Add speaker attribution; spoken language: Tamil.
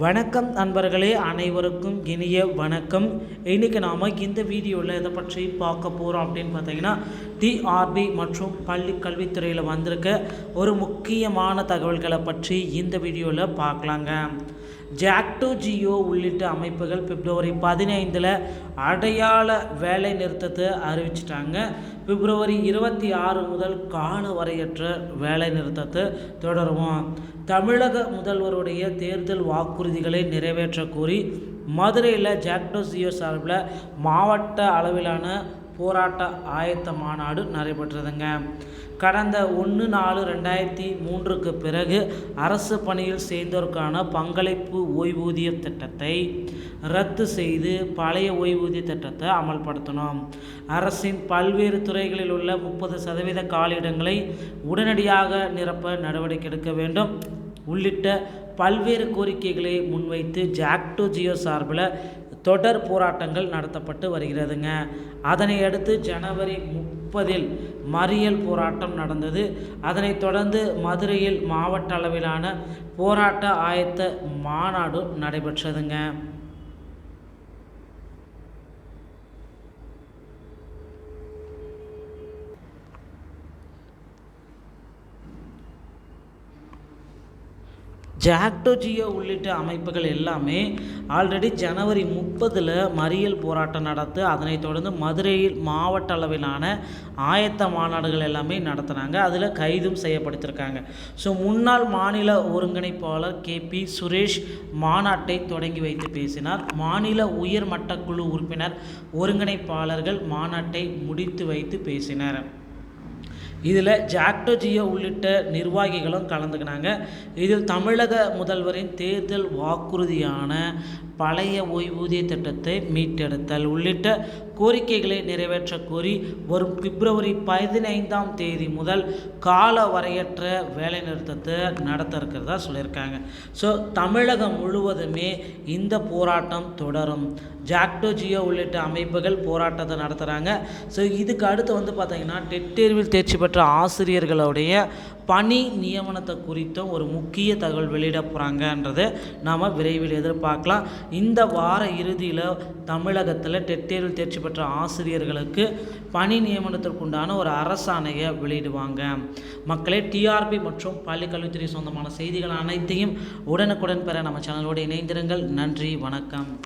Speaker 1: வணக்கம் நண்பர்களே அனைவருக்கும் இனிய வணக்கம். இன்றைக்கி நாம் இந்த வீடியோவில் எதை பற்றி பார்க்க போகிறோம் அப்படின்னு பார்த்தீங்கன்னா டிஆர்பி மற்றும் பள்ளி கல்வித்துறையில் வந்திருக்க ஒரு முக்கியமான தகவல்களை பற்றி இந்த வீடியோவில் பார்க்கலாங்க. ஜாக்டோ ஜியோ உள்ளிட்ட அமைப்புகள் பிப்ரவரி பதினைந்தில் அடையாள வேலை நிறுத்தத்தை அறிவிச்சிட்டாங்க. பிப்ரவரி இருபத்தி ஆறு முதல் கால வரையற்ற வேலை நிறுத்தத்தை தொடருவோம். தமிழக முதல்வருடைய தேர்தல் வாக்குறுதிகளை நிறைவேற்ற கோரி மதுரையில் ஜாக்டோ ஜியோ சார்பில் மாவட்ட அளவிலான போராட்ட ஆயத்த மாநாடு நடைபெற்றதுங்க. கடந்த ஒன்று நாலு ரெண்டாயிரத்தி மூன்றுக்கு பிறகு அரசு பணியில் சேர்ந்தோருக்கான பங்களிப்பு ஓய்வூதிய திட்டத்தை ரத்து செய்து பழைய ஓய்வூதிய திட்டத்தை அமல்படுத்தணும். அரசின் பல்வேறு துறைகளில் உள்ள முப்பது சதவீத காலியிடங்களை உடனடியாக நிரப்ப நடவடிக்கை எடுக்க வேண்டும். உள்ளிட்ட பல்வேறு கோரிக்கைகளை முன்வைத்து ஜாக்டோ ஜியோ சார்பில் தொடர் போராட்டங்கள் நடத்தப்பட்டு வருகிறதுங்க. அதனை அடுத்து ஜனவரி முப்பதில் மறியல் போராட்டம் நடந்தது. அதனைத் தொடர்ந்து மதுரையில் மாவட்ட அளவிலான போராட்ட ஆயத்த மாநாடு நடைபெற்றதுங்க. ஜாக்டோ ஜியோ உள்ளிட்ட அமைப்புகள் எல்லாமே ஆல்ரெடி ஜனவரி முப்பதில் மறியல் போராட்டம் நடத்து அதனைத் தொடர்ந்து மதுரையில் மாவட்ட அளவிலான ஆயத்த மாநாடுகள் எல்லாமே நடத்துனாங்க. அதில் கைதும் செய்யப்படுத்திருக்காங்க ஸோ முன்னாள் மாநில ஒருங்கிணைப்பாளர் கே. பி. சுரேஷ் மாநாட்டை தொடங்கி வைத்து பேசினார். மாநில உயர்மட்ட குழு உறுப்பினர் ஒருங்கிணைப்பாளர்கள் மாநாட்டை முடித்து வைத்து பேசினர். இதில் ஜாக்டோ ஜியோ உள்ளிட்ட நிர்வாகிகளும் கலந்துக்கினாங்க. இதில் தமிழக முதல்வரின் தேர்தல் வாக்குறுதியான பழைய ஓய்வூதிய திட்டத்தை மீட்டெடுத்தல் உள்ளிட்ட கோரிக்கைகளை நிறைவேற்ற கோரி வரும் பிப்ரவரி பதினைந்தாம் தேதி முதல் கால வரையற்ற வேலைநிறுத்தத்தை நடத்த இருக்கிறதா சொல்லியிருக்காங்க. ஸோ தமிழகம் முழுவதுமே இந்த போராட்டம் தொடரும். ஜாக்டோ ஜியோ உள்ளிட்ட அமைப்புகள் போராட்டத்தை நடத்துகிறாங்க ஸோ இதுக்கு அடுத்து வந்து பார்த்திங்கன்னா டெட் தேர்வில் தேர்ச்சி பெற்ற ஆசிரியர்களுடைய பணி நியமனத்தை குறித்தும் ஒரு முக்கிய தகவல் வெளியிட போகிறாங்கன்றதை நாம் விரைவில் எதிர்பார்க்கலாம். இந்த வார இறுதியில் தமிழகத்தில் டெட் தேர்வில் தேர்ச்சி பெற்ற ஆசிரியர்களுக்கு பணி நியமனத்திற்குண்டான ஒரு அரசாணையை வெளியிடுவாங்க. மக்களே டிஆர்பி மற்றும் பள்ளிக்கல்வித்துறை சொந்தமான செய்திகள் அனைத்தையும் உடனுக்குடன் பெற நம்ம சேனலோடு இணைந்திருங்கள். நன்றி வணக்கம்.